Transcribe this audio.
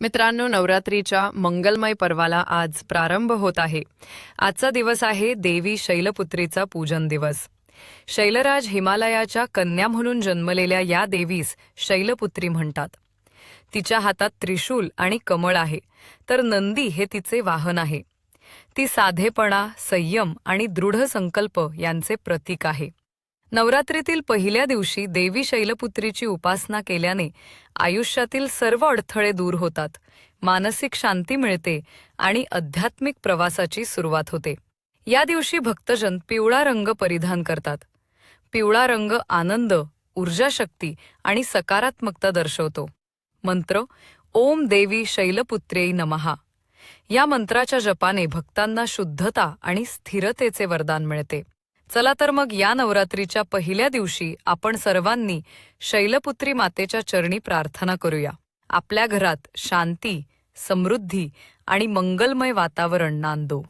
मित्रांनो नवरात्रीच्या मंगलमय पर्वाला आज प्रारंभ होत आहे. आजचा दिवस आहे देवी शैलपुत्रीचा पूजन दिवस. शैलराज हिमालयाच्या कन्या म्हणून जन्मलेल्या या देवीस शैलपुत्री म्हणतात. तिच्या हातात त्रिशूल आणि कमळ आहे तर नंदी हे तिचे वाहन आहे. ती साधेपणा संयम आणि दृढ संकल्प यांचे प्रतीक आहे. नवरात्रीतील पहिल्या दिवशी देवी शैलपुत्रीची उपासना केल्याने आयुष्यातील सर्व अडथळे दूर होतात मानसिक शांती मिळते आणि आध्यात्मिक प्रवासाची सुरुवात होते. या दिवशी भक्तजन पिवळा रंग परिधान करतात. पिवळा रंग आनंद ऊर्जाशक्ती आणि सकारात्मकता दर्शवतो. मंत्र ओम देवी शैलपुत्र्यै नमहा या मंत्राच्या जपाने भक्तांना शुद्धता आणि स्थिरतेचे वरदान मिळते. चला तर मग या नवरात्रीच्या पहिल्या दिवशी आपण सर्वांनी शैलपुत्री मातेच्या चरणी प्रार्थना करूया. आपल्या घरात शांती समृद्धी आणि मंगलमय वातावरण नांदो.